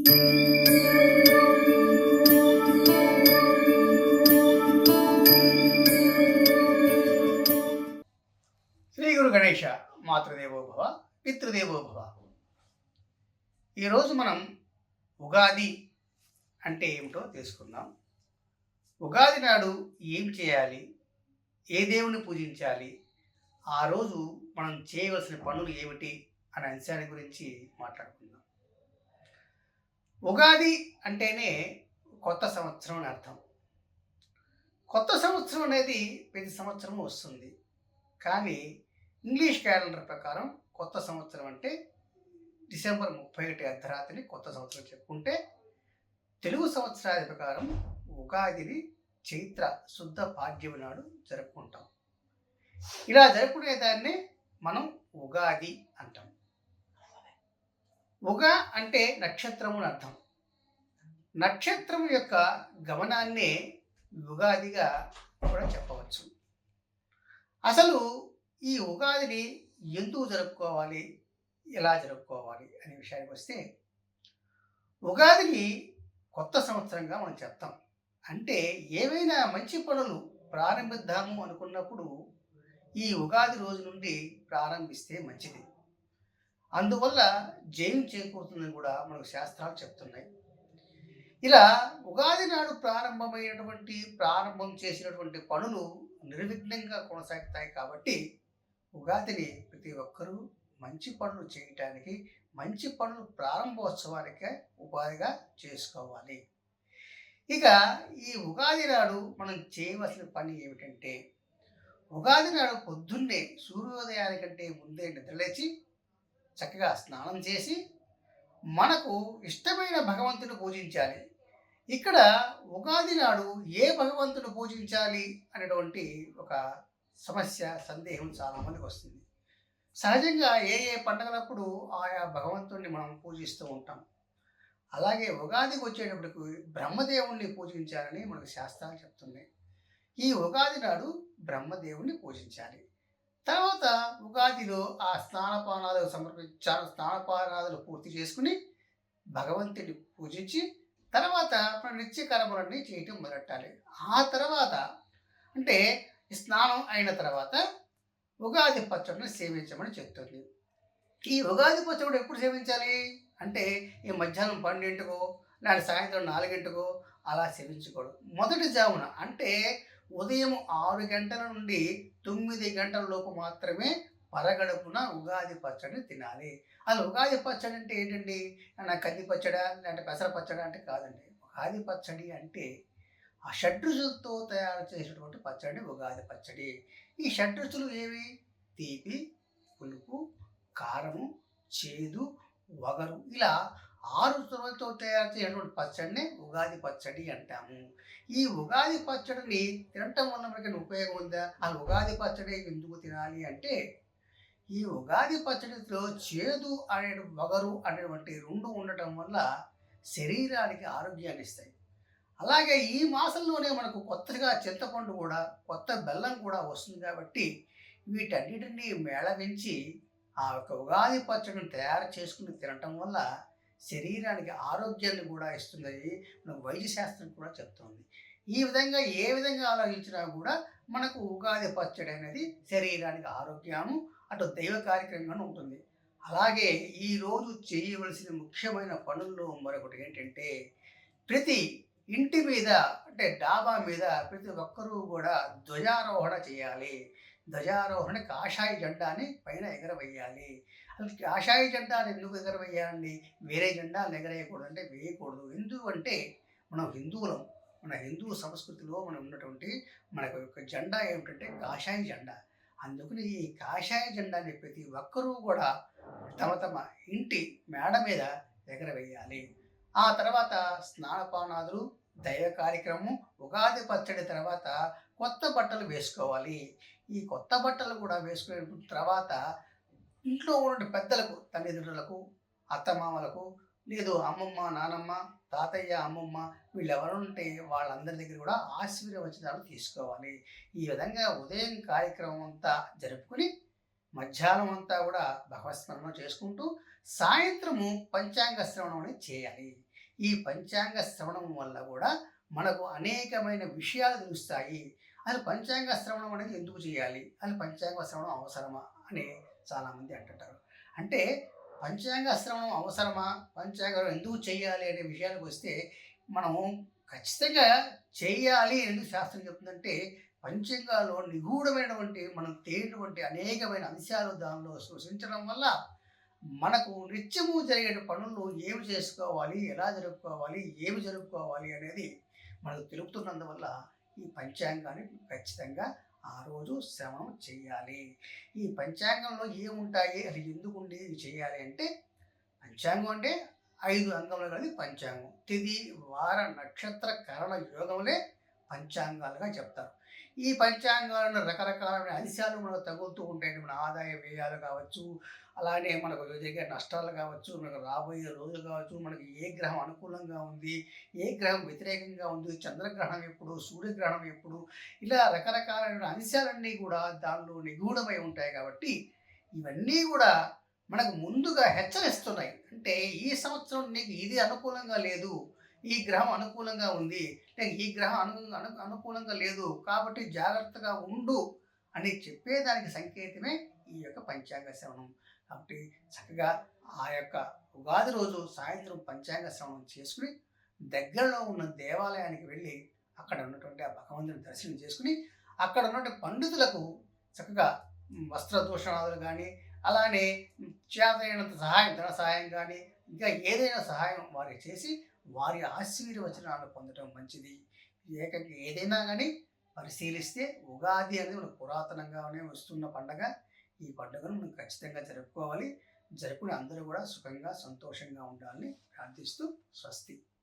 శ్రీ గురు గణేష మాతృదేవోభవ పితృదేవోభవ. ఈరోజు మనం ఉగాది అంటే ఏమిటో తెలుసుకుందాం. ఉగాది నాడు ఏం చేయాలి? ఏ దేవుని పూజించాలి? ఆ రోజు మనం చేయవలసిన పనులు ఏమిటి? అనే అంశాన్ని గురించి మాట్లాడుకుందాం. ఉగాది అంటేనే కొత్త సంవత్సరం అని అర్థం. కొత్త సంవత్సరం అనేది ప్రతి సంవత్సరం వస్తుంది. కానీ ఇంగ్లీష్ క్యాలెండర్ ప్రకారం కొత్త సంవత్సరం అంటే డిసెంబర్ ముప్పై ఒకటి అర్ధరాత్రిని కొత్త సంవత్సరం చెప్పుకుంటే తెలుగు సంవత్సరాది ప్రకారం ఉగాదిని చైత్ర శుద్ధ పాడ్యం నాడు జరుపుకుంటాం. ఇలా జరుపుకునే దాన్ని మనం ఉగాది అంటాం. ఉగా అంటే నక్షత్రము అని అర్థం. నక్షత్రం యొక్క గమనాన్నే ఉగాదిగా కూడా చెప్పవచ్చు. అసలు ఈ ఉగాదిని ఎందుకు జరుపుకోవాలి? ఎలా జరుపుకోవాలి? అనే విషయానికి వస్తే ఉగాదిని కొత్త సంవత్సరంగా మనం చెప్తాం. అంటే ఏవైనా మంచి పనులు ప్రారంభిద్దాము అనుకున్నప్పుడు ఈ ఉగాది రోజు నుండి ప్రారంభిస్తే మంచిది. అందువల్ల జయం చేకూరుతుందని కూడా మనకు శాస్త్రాలు చెప్తున్నాయి. ఇలా ఉగాది నాడు ప్రారంభమైనటువంటి ప్రారంభం చేసినటువంటి పనులు నిర్విఘ్నంగా కొనసాగుతాయి కాబట్టి ఉగాదిని ప్రతి ఒక్కరూ మంచి పనులు చేయటానికి మంచి పనులు ప్రారంభోత్సవానికి ఉపాధిగా చేసుకోవాలి. ఇక ఈ ఉగాది నాడు మనం చేయవలసిన పని ఏమిటంటే ఉగాది నాడు పొద్దున్నే సూర్యోదయానికంటే ముందే నిద్రలేచి చక్కగా స్నానం చేసి మనకు ఇష్టమైన భగవంతుని పూజించాలి. ఇక్కడ ఉగాది నాడు ఏ భగవంతుని పూజించాలి అనేటువంటి ఒక సమస్య సందేహం చాలామందికి వస్తుంది. సహజంగా ఏ ఏ పండగలప్పుడు ఆయా భగవంతుణ్ణి మనం పూజిస్తూ ఉంటాం. అలాగే ఉగాదికి వచ్చేటప్పటికి బ్రహ్మదేవుణ్ణి పూజించాలని మనకు శాస్త్రాలు చెప్తున్నాయి. ఈ ఉగాది నాడు బ్రహ్మదేవుణ్ణి పూజించాలి. తర్వాత ఉగాదిలో ఆ స్నానపానాలు సమర్పించారు. స్నానపానాలు పూర్తి చేసుకుని భగవంతుడిని పూజించి తర్వాత మన నిత్య కర్మలన్నీ చేయటం మొదలెట్టాలి. ఆ తర్వాత అంటే స్నానం అయిన తర్వాత ఉగాది పచ్చడిని సేవించమని చెప్తుంది. ఈ ఉగాది పచ్చడి ఎప్పుడు సేవించాలి? అంటే ఈ మధ్యాహ్నం పన్నెండుకో లేదా సాయంత్రం నాలుగింటికో అలా సేవించకూడదు మొదటి జామున అంటే ఉదయం ఆరు గంటల నుండి తొమ్మిది గంటల లోపు మాత్రమే పరగడుపున ఉగాది పచ్చడిని తినాలి. అది ఉగాది పచ్చడి అంటే ఏంటండి? నా కంది పచ్చడా లేదంటే పెసర పచ్చడా అంటే కాదండి. ఉగాది పచ్చడి అంటే ఆ షడ్రుచులతో తయారు చేసినటువంటి పచ్చడి ఉగాది పచ్చడి. ఈ షడ్రుచులు ఏవి? తీపి పులుపు కారము చేదు వగరు. ఇలా ఆరు రుచులతో తయారు చేసినటువంటి పచ్చడిని ఉగాది పచ్చడి అంటాము. ఈ ఉగాది పచ్చడిని తినటం వల్ల మనకి ఉపయోగం ఉందా? ఆ ఉగాది పచ్చడి ఎందుకు తినాలి అంటే ఈ ఉగాది పచ్చడిలో చేదు అనే వగరు అనేటువంటి రెండు ఉండటం వల్ల శరీరానికి ఆరోగ్యాన్ని ఇస్తాయి. అలాగే ఈ మాసంలోనే మనకు కొత్తగా చింతపండు కూడా కొత్త బెల్లం కూడా వస్తుంది కాబట్టి వీటన్నిటిని మేళవించి ఆ యొక్క ఉగాది పచ్చడిని తయారు చేసుకుని తినటం వల్ల శరీరానికి ఆరోగ్యాన్ని కూడా ఇస్తుందని మనకు వైద్యశాస్త్రం కూడా చెప్తోంది. ఈ విధంగా ఏ విధంగా ఆలోచించినా కూడా మనకు ఉగాది పచ్చడి అనేది శరీరానికి ఆరోగ్యము అటు దైవ కార్యక్రమంగానే ఉంటుంది. అలాగే ఈరోజు చేయవలసిన ముఖ్యమైన పనుల్లో మరొకటి ఏంటంటే ప్రతి ఇంటి మీద అంటే డాబా మీద ప్రతి ఒక్కరూ కూడా ధ్వజారోహణ చేయాలి. ధ్వజారోహణ కాషాయ జెండాని పైన ఎగరవేయాలి. అసలు కాషాయ జెండాని ఎందుకు ఎగరవేయాలండి? వేరే జెండాలు ఎగరేయకూడదు అంటే వేయకూడదు. ఎందుకంటే మనం హిందువులం. మన హిందూ సంస్కృతిలో మనం ఉన్నటువంటి మనకు యొక్క జెండా ఏమిటంటే కాషాయ జెండా. అందుకని ఈ కాషాయ జెండాని ప్రతి ఒక్కరూ కూడా తమ తమ ఇంటి మేడ మీద ఎగరవేయాలి. ఆ తర్వాత స్నానపానాదులు దైవ కార్యక్రమం ఉగాది పచ్చడి తర్వాత కొత్త బట్టలు వేసుకోవాలి. ఈ కొత్త బట్టలు కూడా వేసుకునే తర్వాత ఇంట్లో ఉన్న పెద్దలకు తల్లిదండ్రులకు అత్తమామలకు లేదు అమ్మమ్మ నానమ్మ తాతయ్య అమ్మమ్మ వీళ్ళెవరు ఉంటే వాళ్ళందరి దగ్గర కూడా ఆశీర్వచనాలు తీసుకోవాలి. ఈ విధంగా ఉదయం కార్యక్రమం అంతా జరుపుకుని మధ్యాహ్నం అంతా కూడా భగవత్స్మరణ చేసుకుంటూ సాయంత్రము పంచాంగ శ్రవణం అనేది చేయాలి. ఈ పంచాంగ శ్రవణం వల్ల కూడా మనకు అనేకమైన విషయాలు తెలుస్తాయి. అసలు పంచాంగ శ్రవణం అనేది ఎందుకు చేయాలి? అసలు పంచాంగ శ్రవణం అవసరమా? అని చాలామంది అంటుంటారు. అంటే పంచాంగ శ్రవణం అవసరమా? పంచాంగం ఎందుకు చేయాలి అనే విషయానికి వస్తే మనం ఖచ్చితంగా చేయాలి అనేది ఎందుకు శాస్త్రం చెప్తుందంటే పంచాంగాల్లో నిగూఢమైనటువంటి మనం తేలినటువంటి అనేకమైన అంశాలు దానిలో సూచించడం వల్ల మనకు నిత్యము జరిగే పనులు ఏమి చేసుకోవాలి? ఎలా జరుపుకోవాలి? ఏమి జరుపుకోవాలి? అనేది మనకు తెలుపుతున్నందువల్ల ఈ పంచాంగాన్ని ఖచ్చితంగా ఆ రోజు శ్రమం చేయాలి. ఈ పంచాంగంలో ఏముంటాయి? అది ఎందుకు ఉండి చేయాలి అంటే పంచాంగం అంటే ఐదు అంగములు కలిగి పంచాంగం. తిది వార నక్షత్ర కరణ యోగములే పంచాంగాలుగా చెప్తారు. ఈ పంచాంగాలను రకరకాలైన అంశాలు మనకు తగులుతూ ఉంటాయి మన ఆదాయ వ్యయాలు కావచ్చు అలానే మనకు జరిగే నష్టాలు కావచ్చు మనకు రాబోయే రోజులు కావచ్చు మనకి ఏ గ్రహం అనుకూలంగా ఉంది ఏ గ్రహం వ్యతిరేకంగా ఉంది చంద్రగ్రహణం ఎప్పుడు సూర్యగ్రహణం ఎప్పుడు ఇలా రకరకాలైన అంశాలన్నీ కూడా దానిలో నిగూఢమై ఉంటాయి కాబట్టి ఇవన్నీ కూడా మనకు ముందుగా హెచ్చరిస్తున్నాయి. అంటే ఈ సంవత్సరం నీకు ఇది అనుకూలంగా లేదు ఈ గ్రహం అనుకూలంగా ఉంది. లేక ఈ గ్రహం అను అను అనుకూలంగా లేదు. కాబట్టి జాగ్రత్తగా ఉండు అని చెప్పేదానికి సంకేతమే ఈ యొక్క పంచాంగ శ్రవణం. కాబట్టి చక్కగా ఆ యొక్క ఉగాది రోజు సాయంత్రం పంచాంగ శ్రవణం చేసుకుని దగ్గరలో ఉన్న దేవాలయానికి వెళ్ళి అక్కడ ఉన్నటువంటి ఆ భగవంతుని దర్శనం చేసుకుని అక్కడ ఉన్నటువంటి పండితులకు చక్కగా వస్త్రదూషణాదులు కానీ అలానే చేతైనంత సహాయం ధన సహాయం కానీ ఇంకా ఏదైనా సహాయం వారికి చేసి వారి ఆశీర్వచనాలు పొందడం మంచిది. ఏకంగా ఏదైనా కానీ పరిశీలిస్తే ఉగాది అనేది మనకు పురాతనంగానే వస్తున్న పండగ. ఈ పండుగను మనం ఖచ్చితంగా జరుపుకోవాలి. జరుపుకుని అందరూ కూడా సుఖంగా సంతోషంగా ఉండాలని ప్రార్థిస్తూ స్వస్తి.